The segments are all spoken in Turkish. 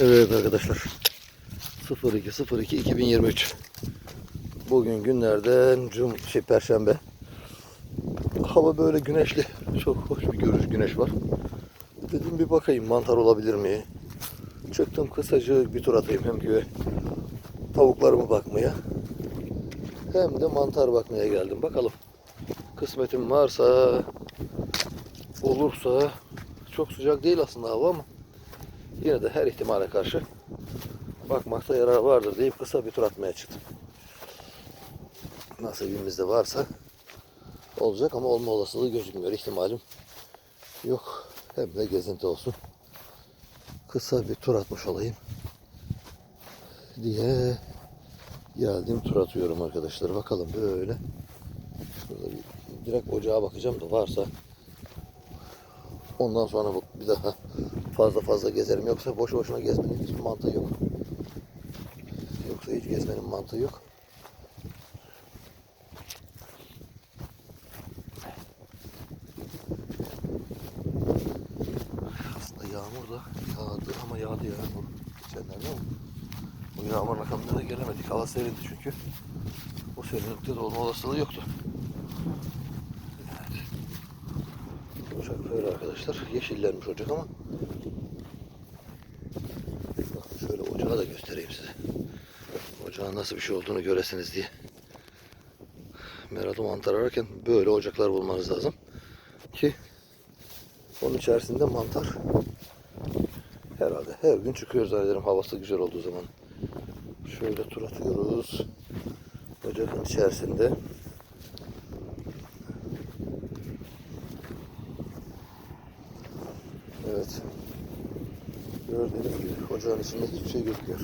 Evet arkadaşlar. 02 2023. Bugün günlerden cum şey perşembe. Hava böyle güneşli. Çok hoş bir görüş güneş var. Dedim bir bakayım mantar olabilir mi? Çıktım kısacık bir tur atayım hem köye tavuklarıma bakmaya. Hem de mantar bakmaya geldim. Bakalım. Kısmetim varsa olursa çok sıcak değil aslında hava ama yine de her ihtimale karşı bakmakta yarar vardır deyip kısa bir tur atmaya çıktım. Nasibimizde varsa olacak ama olma olasılığı gözükmüyor. ihtimalim yok. Hem de gezinti olsun. Kısa bir tur atmış olayım diye geldim tur atıyorum arkadaşlar. Bakalım böyle. Şurada bir direkt ocağa bakacağım da varsa ondan sonra bir daha fazla fazla gezerim. Yoksa boş boşuna gezmenin hiçbir mantığı yok. Yoksa hiç gezmenin mantığı yok. Aslında yağmur da yağdı ama yağdı ya bu geçenlerde ama bu yağmur rakamlarına gelemedik. Hava serindi çünkü. O serinlikte de olma olasılığı yoktu. Ocak böyle arkadaşlar. Yeşillenmiş ocak ama Bakın şöyle ocağı da göstereyim size. Ocağın nasıl bir şey olduğunu göresiniz diye. Merado mantar ararken böyle ocaklar bulmanız lazım. Ki onun içerisinde mantar herhalde her gün çıkıyor zannederim havası güzel olduğu zaman. Şöyle tur atıyoruz. Ocakın içerisinde. Evet. Gördüğünüz gibi ocağın içinde hiçbir şey gözükmüyor.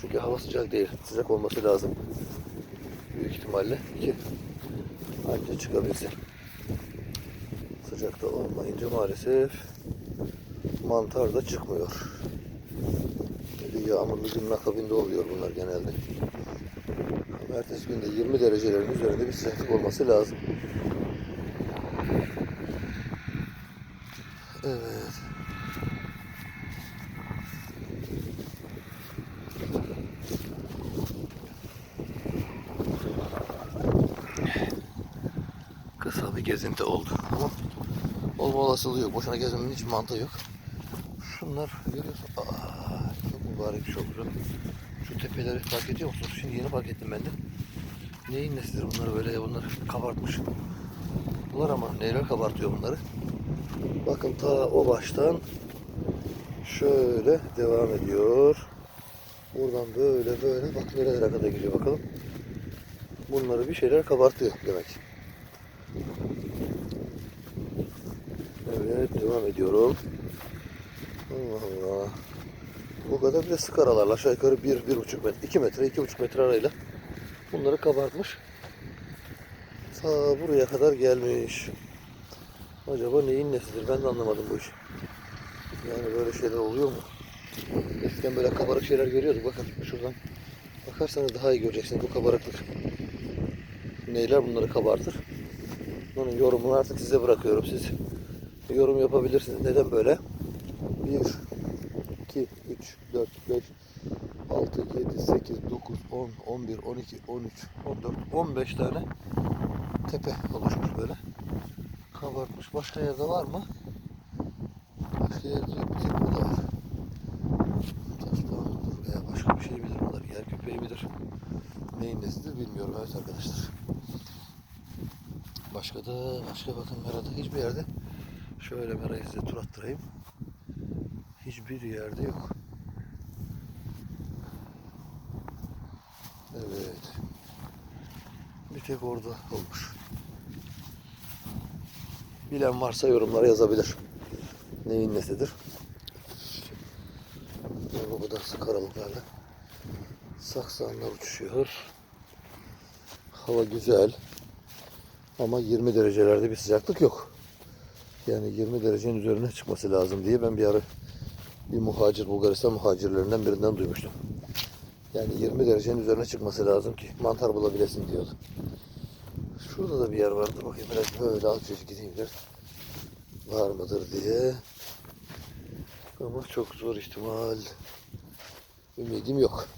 Çünkü hava sıcak değil. Sıcak olması lazım. Büyük ihtimalle ki anca çıkabilsin. Sıcakta olmayınca maalesef mantar da çıkmıyor. Böyle yağmurlu günün akabinde oluyor bunlar genelde. Ertesi günde 20 derecelerin üzerinde bir sıcaklık olması lazım. Evet. Kısa bir gezinti oldu ama olma olasılığı yok. Boşuna gezmenin hiç mantığı yok. Şunlar görüyorsun. Aa, çok mübarek çok güzel. Şu tepeleri fark ediyor musunuz? Şimdi yeni fark ettim ben de. Neyin nesidir bunlar böyle bunlar kabartmış. Bunlar ama neler kabartıyor bunları. Bakın ta o baştan şöyle devam ediyor. Buradan böyle böyle bak nerelere kadar gidiyor bakalım. Bunları bir şeyler kabartıyor demek. Evet devam ediyorum. Allah Allah. Bu kadar bile sık aralarla aşağı yukarı 1 bir, buçuk metre, 2 metre, iki buçuk metre arayla bunları kabartmış. Ta buraya kadar gelmiş. Acaba neyin nesidir? Ben de anlamadım bu işi. Yani böyle şeyler oluyor mu? Eskiden böyle kabarık şeyler görüyorduk. Bakın şuradan bakarsanız daha iyi göreceksiniz bu kabarıklık. Neyler bunları kabartır? Bunun yorumunu artık size bırakıyorum. Siz yorum yapabilirsiniz. Neden böyle? 1, 2, 3, 4, 5, 6, 7, 8, 9, 10, 11, 12, 13, 14, 15 tane tepe oluşmuş böyle. Kabartmış. Başka yerde var mı? Başka yerde. Bir tek burada var. Taşlardır veya başka bir şey midir bunlar? Yer köpeği midir? Neyin nesidir bilmiyorum evet arkadaşlar. Başka da başka bakın Mera'da hiçbir yerde şöyle Mera'yı size tur attırayım. Hiçbir yerde yok. Evet. Bir tek orada olmuş. Bilen varsa yorumlara yazabilir. Neyin nesidir? Bu kadar sık aralıklarla saksanlar uçuşuyor. Hava güzel. Ama 20 derecelerde bir sıcaklık yok. Yani 20 derecenin üzerine çıkması lazım diye ben bir ara bir muhacir Bulgaristan muhacirlerinden birinden duymuştum. Yani 20 derecenin üzerine çıkması lazım ki mantar bulabilesin diyordu. Şurada da bir yer vardı. Bakayım biraz böyle az bir gideyim biraz. Var mıdır diye. Ama çok zor ihtimal. Ümidim yok.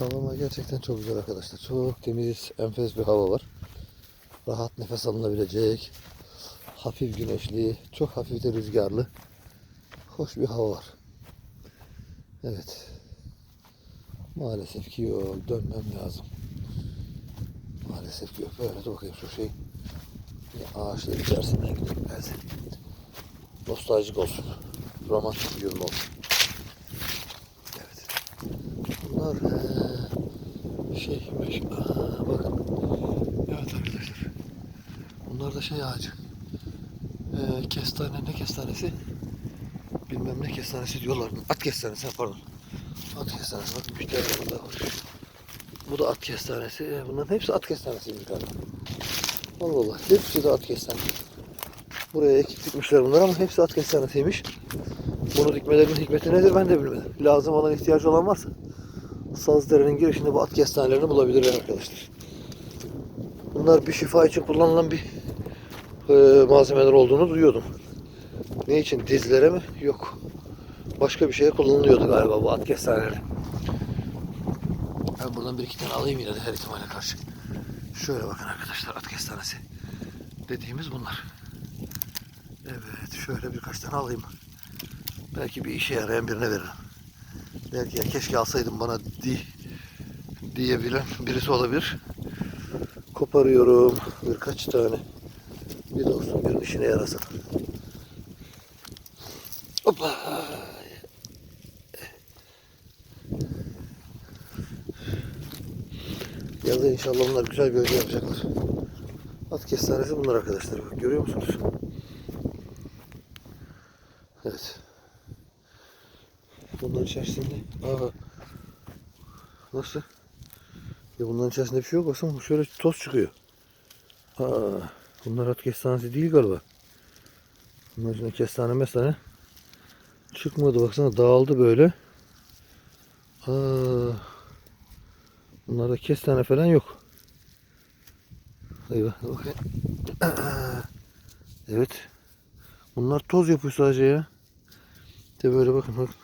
Hava gerçekten çok güzel arkadaşlar. Çok temiz, enfes bir hava var. Rahat nefes alınabilecek. Hafif güneşli, çok hafif de rüzgarlı. Hoş bir hava var. Evet. Maalesef ki yok. Dönmem lazım. Maalesef ki yok. Böyle de bakayım şu şey. Bir ağaçlar içerisinden gidelim. Nostaljik olsun. Romantik bir yorum olsun. Bunlar eee, şey, meş, Aa, bakın. Evet arkadaşlar. Bunlar da şey ağacı. Eee kestane ne kestanesi? Bilmem ne kestanesi diyorlar. At kestanesi pardon. At kestanesi. Bakın tane burada var. Bu da at kestanesi. Ee, Bunların hepsi at kestanesiymiş galiba. Allah Allah. Hepsi de at kestanesi. Buraya ekip dikmişler bunlar ama hepsi at kestanesiymiş. Bunu dikmelerinin hikmeti nedir ben de bilmedim. Lazım olan ihtiyacı olan varsa Sazdere'nin girişinde bu at kestanelerini bulabilirler arkadaşlar. Bunlar bir şifa için kullanılan bir e, malzemeler olduğunu duyuyordum. Ne için? Dizlere mi? Yok. Başka bir şeye kullanılıyordu galiba bu at kestaneleri. Ben buradan bir iki tane alayım yine de her ihtimale karşı. Şöyle bakın arkadaşlar at kestanesi. Dediğimiz bunlar. Evet şöyle birkaç tane alayım. Belki bir işe yarayan birine veririm. Belki ya keşke alsaydım bana di diyebilen birisi olabilir. Koparıyorum birkaç tane. Bir de olsun bir işine yarasın. Hoppa. Yazda inşallah bunlar güzel gölge yapacaklar. At kestanesi bunlar arkadaşlar. Görüyor musunuz? Evet. Bunların içerisinde... Aa. Nasıl? Ya bunların içerisinde bir şey yok. Bu şöyle toz çıkıyor. Aa. Bunlar at kestanesi değil galiba. Bunların içinde kestane mesane çıkmadı. Baksana dağıldı böyle. Aa. Bunlarda kestane falan yok. Eyvah. Bakayım. Evet. Bunlar toz yapıyor sadece ya. De böyle bakın bakın.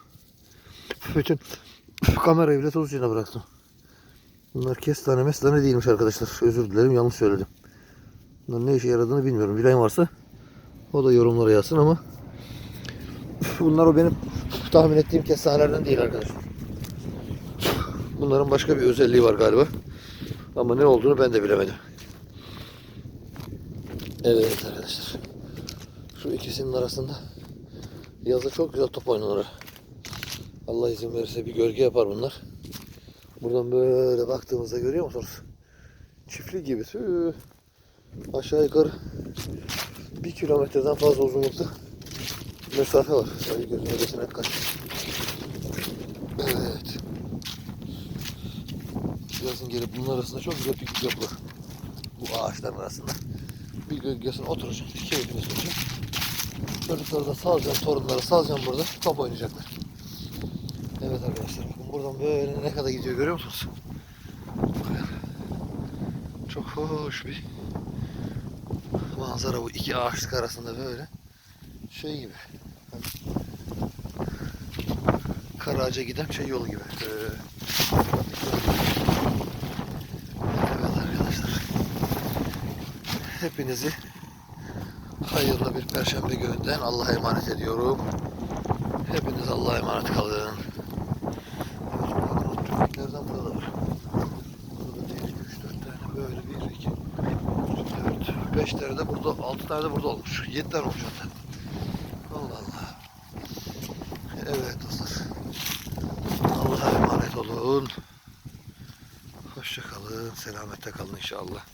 Bütün kamerayı bile toz içine bıraktım. Bunlar kestane mestane değilmiş arkadaşlar. Özür dilerim yanlış söyledim. Bunların ne işe yaradığını bilmiyorum. Bilen varsa o da yorumlara yazsın ama bunlar o benim tahmin ettiğim kestanelerden değil arkadaşlar. Bunların başka bir özelliği var galiba. Ama ne olduğunu ben de bilemedim. Evet arkadaşlar. Şu ikisinin arasında yazda çok güzel top oynanır. Allah izin verirse bir gölge yapar bunlar. Buradan böyle baktığımızda görüyor musunuz? Çiftlik gibi. Aşağı yukarı bir kilometreden fazla uzunlukta mesafe var. Sadece gözüme geçen kaç. Evet. Yazın gelip bunun arasında çok güzel piknik yapılır. Bu ağaçların arasında. Bir gölgesine oturacağım. Keyfini süreceğim. Çocukları da salacağım, torunları salacağım burada. Top oynayacaklar. Evet arkadaşlar bakın buradan böyle ne kadar gidiyor görüyor musunuz? Çok hoş bir manzara bu iki ağaçlık arasında böyle şey gibi. Karaağaç'a giden şey yolu gibi. Böyle. Evet arkadaşlar. Hepinizi hayırlı bir perşembe gününden Allah'a emanet ediyorum. Hepiniz Allah'a emanet kalın. Evet, bakın o tüfeklerden burada da var. Burada değil, 3, 4 tane böyle, 1, 2, 3, 4, 5 tane de burada, 6 tane de burada olmuş. 7 tane olmuş hatta. Allah Allah. Evet dostlar. Allah'a emanet olun. Hoşça kalın, selamette kalın inşallah.